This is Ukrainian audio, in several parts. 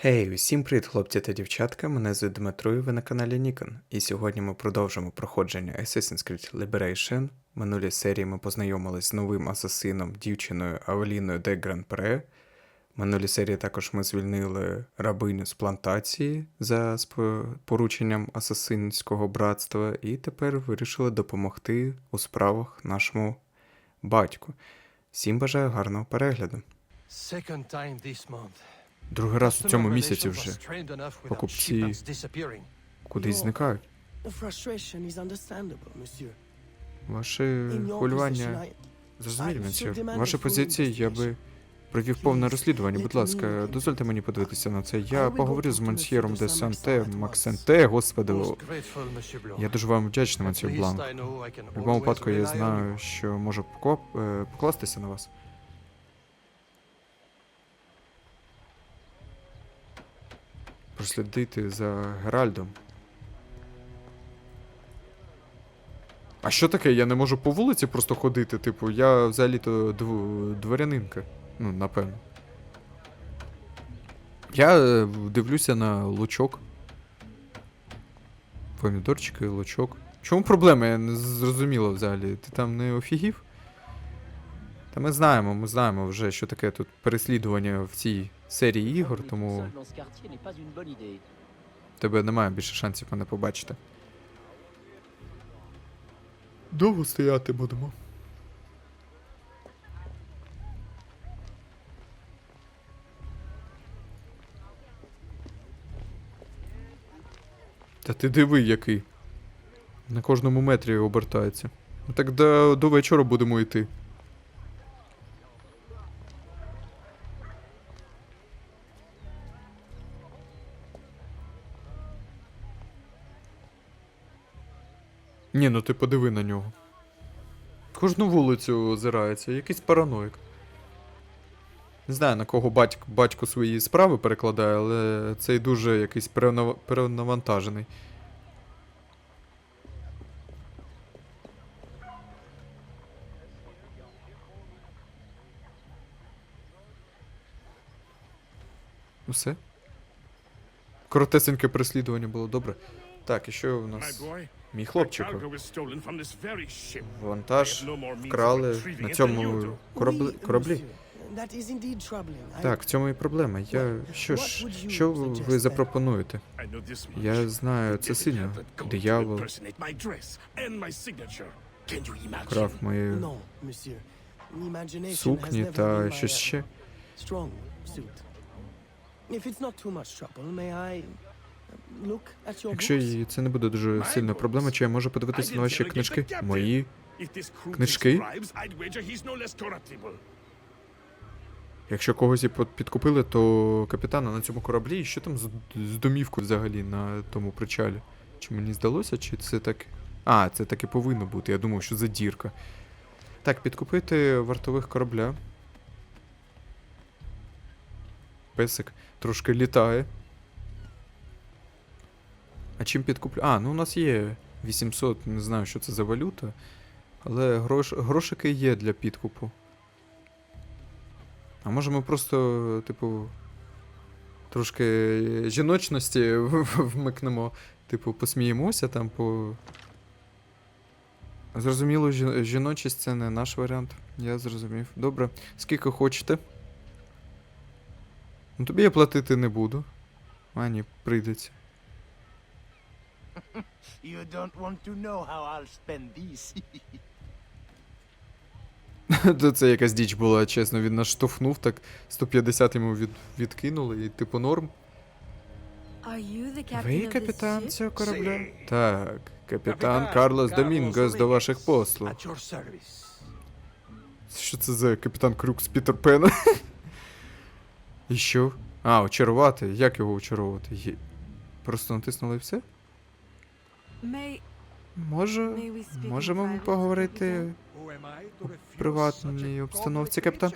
Хей, усім привіт, хлопці та дівчатка. Мене звуть Дмитро, і ви на каналі Nikon. І сьогодні ми продовжимо проходження Assassin's Creed Liberation. В минулій серії ми познайомились з новим асасином, дівчиною Авеліною де Гран-Пре. Минулій серії також ми звільнили рабиню з плантації за порученням асасинського братства, і тепер вирішили допомогти у справах нашому батьку. Всім бажаю гарного перегляду. Second time this month. Другий раз у цьому місяці вже покупці кудись зникають. Ваше хвилювання I, зрозумілі, should Ваша позиція, я би провів повне розслідування. Будь ласка, дозвольте мені подивитися на це. Я поговорю з мансьєром де Санте, Максенте, господи. Я дуже вам вдячний, мансьєр Бланк. В будь-якому випадку я знаю, що можу е, покластися на вас. Прослідити за Геральдом. А що таке? Я не можу по вулиці просто ходити, типу, я взагалі-то дв- дворянинка. Ну, напевно. Я е, дивлюся на лучок. Помідорчики, лучок. Чому проблема? Я не зрозуміла взагалі. Ти там не офігів? Та ми знаємо, ми знаємо вже, що таке тут переслідування в цій серії ігор, тому тебе немає більше шансів мене побачити. Довго стояти будемо. Та ти диви, який. На кожному метрі обертається. Ну так до, до вечора будемо йти. Ні, ну ти подиви на нього. Кожну вулицю озирається, якийсь параноїк. Не знаю, на кого батько, батько свої справи перекладає, але цей дуже якийсь перенав- перенавантажений. Усе? Коротесеньке переслідування було добре. Так, і що у нас? Мій хлопчику. Вантаж вкрали на цьому кораблі. Кораблі. Так, в цьому і проблема. Я. Що ж, що ви запропонуєте? Я знаю, це сильно. диявол, Крав мої сукні та щось ще. If it's not too much trouble, may I Якщо і це не буде дуже сильна проблема, чи я можу подивитися на ваші книжки? Мої. Книжки? Якщо когось і підкупили, то капітана на цьому кораблі, і що там з, з домівкою взагалі на тому причалі? Чи мені здалося, чи це так. А, це так і повинно бути. Я думав, що за дірка. Так, підкупити вартових корабля. Песик трошки літає. А чим підкуплю? А, ну у нас є 800, не знаю, що це за валюта. Але грош... грошики є для підкупу. А може ми просто, типу, трошки жіночності вмикнемо, типу, посміємося там по. Зрозуміло, жі- жіночість це не наш варіант. Я зрозумів. Добре. Скільки хочете? Ну тобі я платити не буду. А, ні, прийдеться. You don't want to know how I'll spend these. Та Це якась діч була, чесно, він нас штовхнув, так 150 йому від, відкинули, і типу норм. Ви капітан цього корабля? Так, капітан Карлос Домінгос до ваших послуг. At your service. Що це за капітан Крюк з Пітер Пена? І що? А, очарувати. Як його очаровувати? Є... Просто натиснули і все? Може, можемо ми поговорити у приватній обстановці, капітан?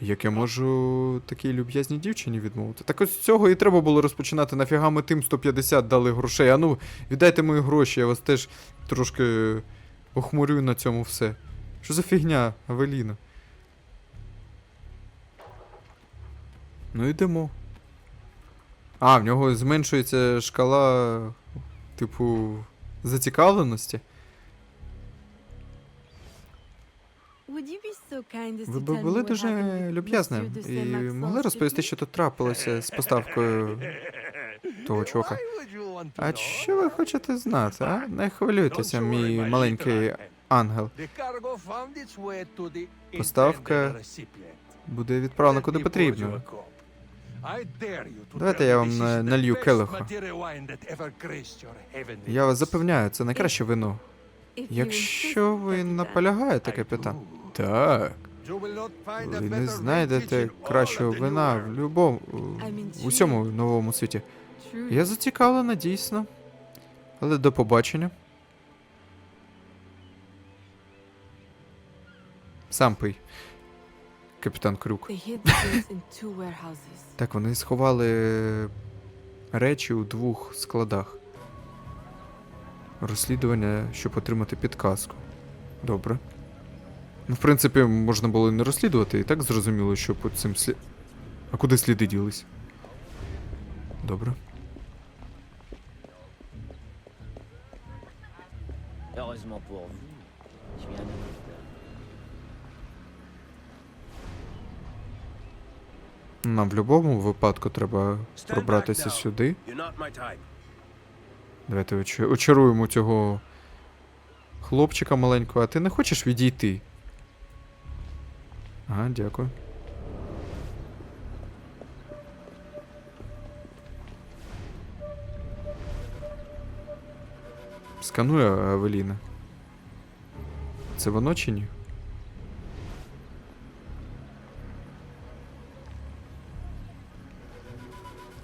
Як я можу такій люб'язній дівчині відмовити? Так ось з цього і треба було розпочинати. Нафіга ми тим 150 дали грошей. А ну, віддайте мої гроші, я вас теж трошки охмурюю на цьому все. Що за фігня, Авеліна? Ну, Ну йдемо. А, в нього зменшується шкала, типу, зацікавленості. Ви б були дуже люб'язним і могли розповісти, що тут трапилося з поставкою того чувака. А що ви хочете знати, а? Не хвилюйтеся, мій маленький ангел. Поставка. Буде відправлено Let куди потрібно. Давайте я вам the налью келиха. Я вас запевняю, це найкраще вино. Якщо ви наполягаєте, капітан. Так. Ви не знайдете кращого вина в любому в усьому новому світі. Я зацікавлена, дійсно. Але до побачення. Сам пий. Капітан Крюк. Так, вони сховали речі у двох складах. Розслідування, щоб отримати підказку. Добре. Ну, в принципі, можна було і не розслідувати, і так зрозуміло, що по цим слід. А куди сліди ділись? Добре. Heureusement pour vous, Нам в будь-якому випадку треба пробратися сюди. Давайте очаруємо цього хлопчика маленького, а ти не хочеш відійти? Ага, дякую. Сканує Авеліна. Це воно чи ні?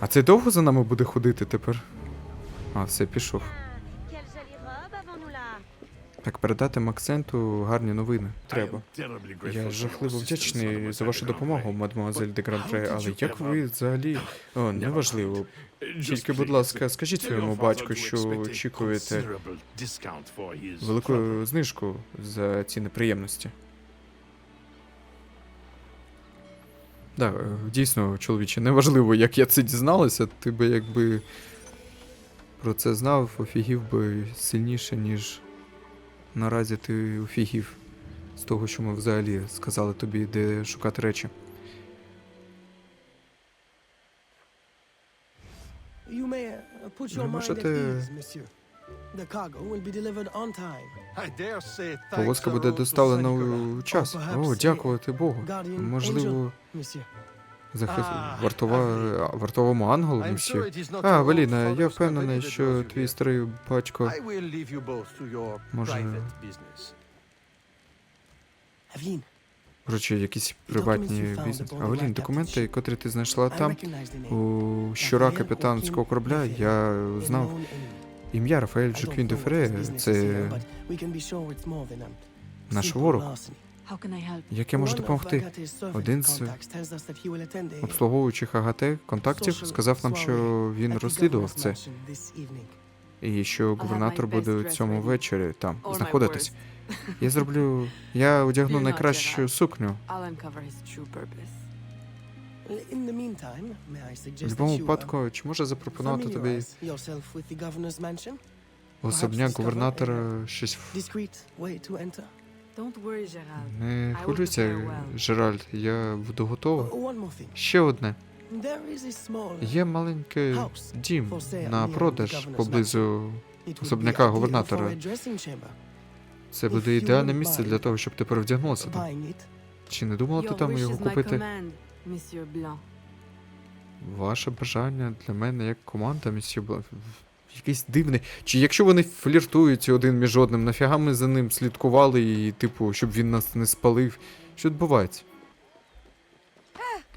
А це довго за нами буде ходити тепер? А, все, пішов. Так, передати Максенту гарні новини. Треба. Я жахливо вдячний за вашу допомогу, мадемуазель де Грандре, але як ви взагалі. О, неважливо. Тільки, будь ласка, скажіть своєму батьку, що очікуєте велику знижку за ці неприємності. Так, е, дійсно, чоловіче, неважливо, як я це дізналася, ти би якби про це знав, офігів би сильніше, ніж наразі ти офігів з того, що ми взагалі сказали тобі, де шукати речі. You may uh, put Ви at можете- Повозка буде доставлена у час. О, дякувати Богу. Можливо, захист вартова... вартовому ангелу not А, your Веліна, я впевнений, що твій старий батько. I will leave you both to your Може- private Коротше, якісь приватні бізнес. А Велін, документи, котрі ти знайшла там, у щура капітанського корабля, я знав. Ім'я Рафаель know де is Це наш ворог. Як я можу допомогти? Один з Обслуговуючих АГТ контактів сказав нам, що він розслідував це, і що губернатор буде цьому вечорі там знаходитись. Я зроблю. Я одягну найкращу сукню. В uh, випадку, чи може запропонувати тобі familiarize yourself with the governor's mansion? особняк губернатора щось в- Discreet way to enter. Don't worry, Gerald. Не хвилюйся. Жеральд, я буду готова. Oh, One more thing. Ще одне. There is a small. Є маленький дім на продаж поблизу. It would be особняка ideal губернатора. Це буде ідеальне місце для того, щоб ти перевдягнулася там. Чи не думала ти там його купити? Command, Monsieur Ваше бажання для мене як команда, місьє Бла... Якийсь дивний. Чи якщо вони фліртують один між одним, нафіга ми за ним слідкували і, типу, щоб він нас не спалив? Що відбувається?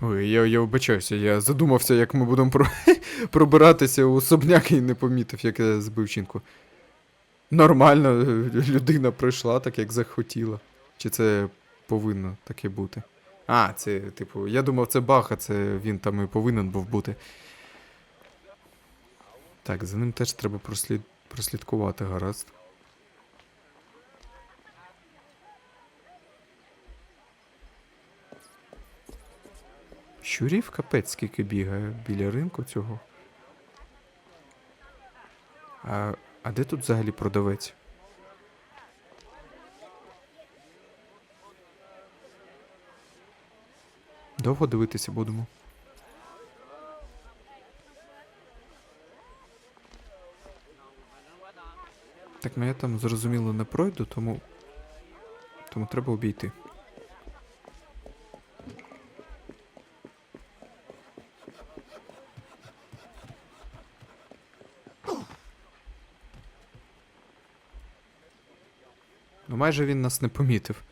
Ой, я, я вибачаюся, я задумався, як ми будемо про... пробиратися у особняк і не помітив, як я збив жінку. Нормально, людина прийшла так, як захотіла. Чи це повинно таке бути? А, це, типу, я думав, це Баха, це він там і повинен був бути. Так, за ним теж треба прослід... прослідкувати, гаразд. Щурів капець скільки бігає біля ринку цього. А, А де тут взагалі продавець? Довго дивитися будемо. Так, ну я там зрозуміло не пройду, тому. Тому треба обійти. Ну, майже він нас не помітив.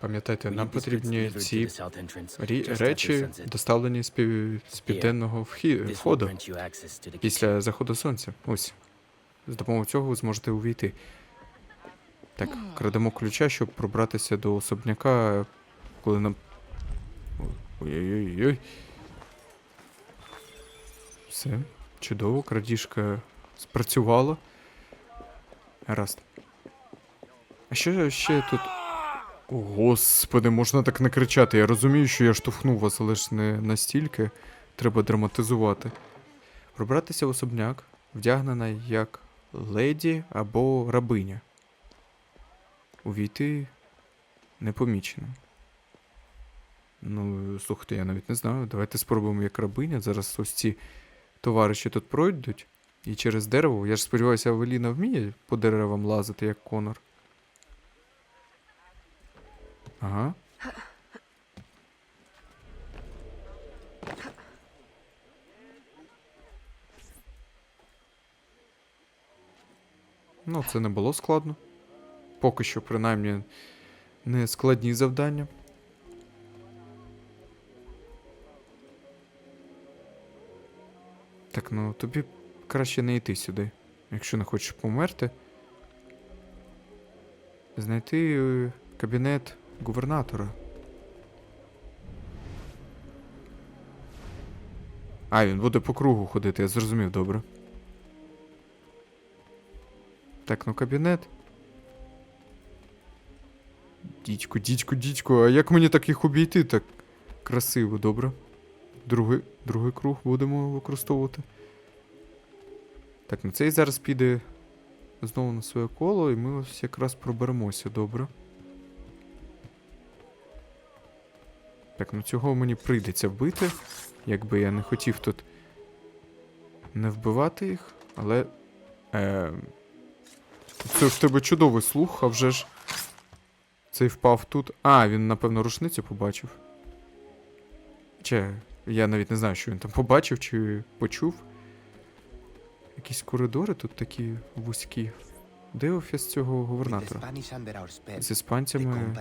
Пам'ятайте, нам потрібні ці речі, доставлені з, пів... з південного входу. Після заходу сонця. Ось. З допомогою цього ви зможете увійти. Так, крадемо ключа, щоб пробратися до особняка, коли нам. Ой-ой-ой. Все. Чудово, крадіжка спрацювала. Гаразд. А що ще тут. О, господи, можна так не кричати. Я розумію, що я штовхнув вас, але ж не настільки. Треба драматизувати. Пробратися в особняк, вдягнена як леді або рабиня. Увійти непомічено. Ну, слухайте, я навіть не знаю. Давайте спробуємо як рабиня. Зараз ось ці товариші тут пройдуть. І через дерево. Я ж сподіваюся, Авеліна вміє по деревам лазити, як Конор. Ага. Ну, це не було складно. Поки що, принаймні, не складні завдання. Так, ну тобі краще не йти сюди, якщо не хочеш померти. Знайти е, кабінет губернатора. А, він буде по кругу ходити, я зрозумів, добре. Так, ну кабінет. Дідько, дідько, дідько, а як мені так їх обійти так красиво, добре? Другий, другий круг будемо використовувати. Так, ну цей зараз піде знову на своє коло, і ми ось якраз проберемося, добре. Так, ну цього мені прийдеться вбити. Якби я не хотів тут не вбивати їх, але. Е, це в тебе чудовий слух, а вже ж. Цей впав тут. А, він, напевно, рушницю побачив. Чи я навіть не знаю, що він там побачив чи почув. Якісь коридори тут такі вузькі. Де офіс цього губернатора? З іспанцями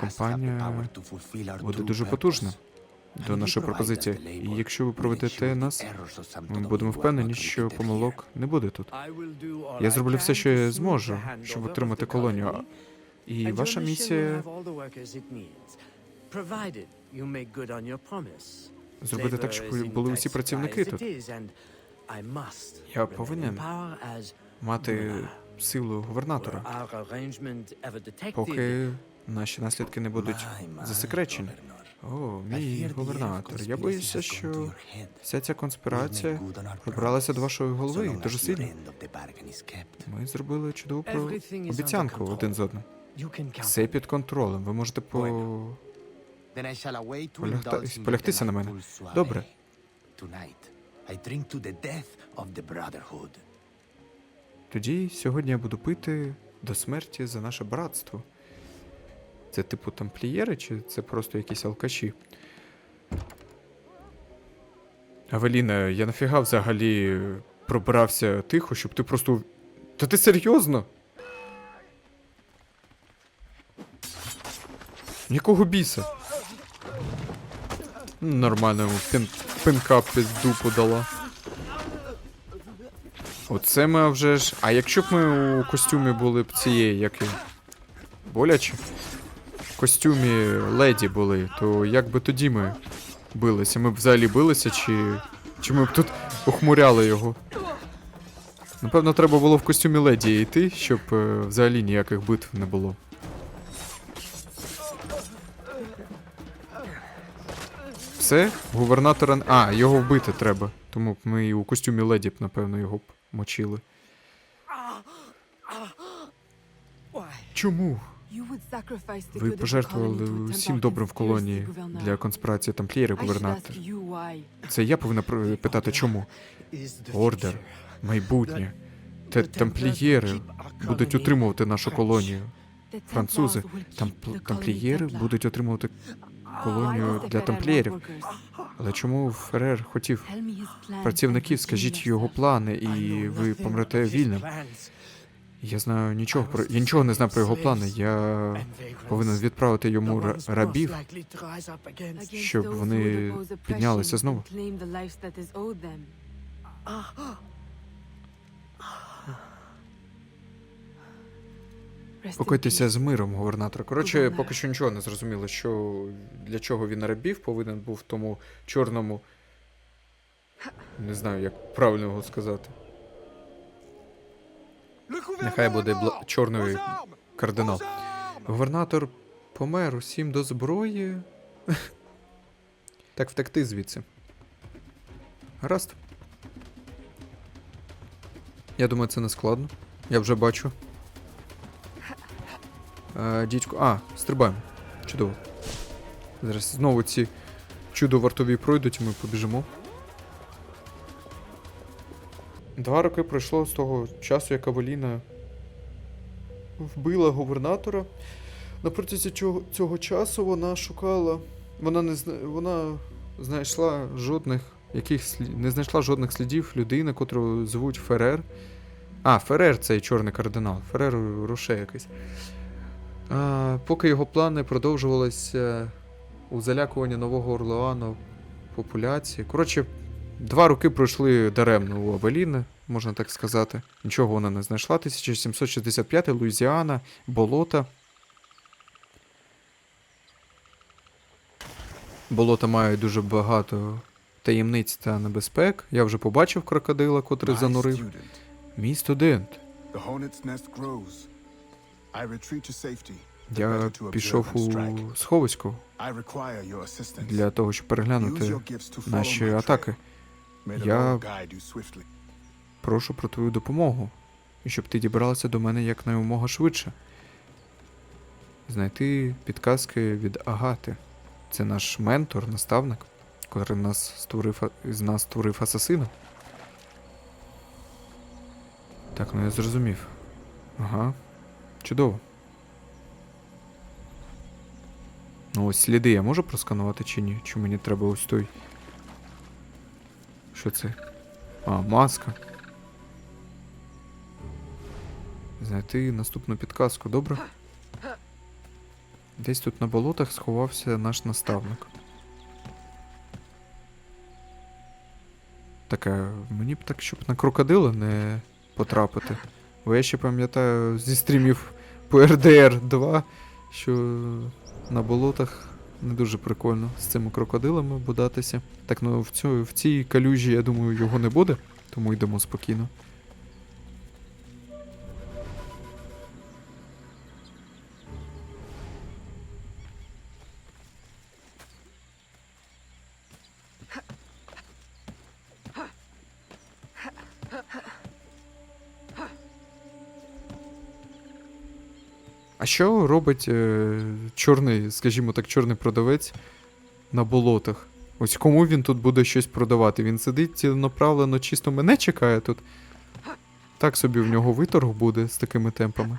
компанія буде дуже потужна до нашої пропозиції. І якщо ви проведете нас, ми будемо впевнені, що помилок не буде тут. Я зроблю все, що я зможу, щоб отримати колонію. І ваша місія зробити так, щоб були усі працівники тут. Я повинен мати силу губернатора, поки наші наслідки не будуть засекречені. О, мій губернатор. Я боюся, що вся ця конспірація пробралася до вашої голови дуже сильно. Ми зробили чудову обіцянку один з одним. Все під контролем. Ви можете по Полягтися на мене. Добре. Тоді сьогодні я буду пити до смерті за наше братство. Це типу тамплієри, чи це просто якісь алкаші? Авеліна, я нафіга взагалі пробирався тихо, щоб ти просто. Та ти серйозно? Якого біса? Нормально йому пин... пинка під дупу дала. Оце ми вже ж. А якщо б ми у костюмі були б цієї, як і. Боляче? В костюмі леді були, то як би тоді ми билися? Ми б взагалі билися, чи. Чи ми б тут охмуряли його? Напевно, треба було в костюмі леді йти, щоб е, взагалі ніяких битв не було. Все, губернатора. А, його вбити треба. Тому б ми і у костюмі леді б, напевно, його б мочили. Чому? Ви пожертвували всім добрим в колонії для конспірації should губернатор. Це я повинна питати, чому? Ордер, майбутнє. Те тамплієри будуть утримувати нашу колонію. Французи, colony тамплієри будуть отримувати колонію для тамплієрів. Але чому Ферер хотів працівників? Скажіть його плани, і ви помрете вільним. Я знаю нічого про я нічого не знаю про його плани. Я повинен відправити йому рабів. щоб вони піднялися знову. Покойтеся з миром, губернатор. Коротше, поки що нічого не зрозуміло, що для чого він рабів повинен був в тому чорному. Не знаю, як правильно його сказати. Нехай буде бла... чорний кардинал. Губернатор помер усім до зброї. так втекти звідси. Гаразд. Я думаю, це не складно. Я вже бачу. А, дідько. А, стрибаємо. Чудово. Зараз знову ці чудо вартові пройдуть, і ми побіжимо. Два роки пройшло з того часу, як Авеліна вбила губернатора. На протязі цього, цього часу вона шукала. Вона не вона знайшла жодних яких слі... не знайшла жодних слідів людини, котру звуть Ферер. А, Ферер цей чорний кардинал. Ферер Роше якийсь. А, поки його плани продовжувалися у залякуванні Нового Орлеану популяції. Коротше, два роки пройшли даремно у Авеліни, можна так сказати. Нічого вона не знайшла. 1765 Луїзіана, болота. Болота мають дуже багато таємниць та небезпек. Я вже побачив крокодила, котрий занурив. Мій студент. The hornet's nest grows. Я пішов у assistance. для того, щоб переглянути наші атаки. Я-. Прошу про твою допомогу. І щоб ти дібралася до мене якнаймога швидше. Знайти підказки від Агати. Це наш ментор, наставник, котрий нас створив, з нас створив асасина. Так, ну я зрозумів. Ага. Чудово. Ну ось сліди я можу просканувати чи ні? Чи мені треба ось той. Що це? А, маска. Знайти наступну підказку, добре? Десь тут на болотах сховався наш наставник. Так, мені б так, щоб на крокодила не потрапити. Бо я ще пам'ятаю зі стрімів по РДР 2, що на болотах не дуже прикольно з цими крокодилами бодатися. Так, ну в, цю, в цій калюжі, я думаю, його не буде, тому йдемо спокійно. А що робить е, чорний, скажімо так, чорний продавець на болотах? Ось кому він тут буде щось продавати? Він сидить ціленаправлено, чисто мене чекає тут. Так собі в нього виторг буде з такими темпами.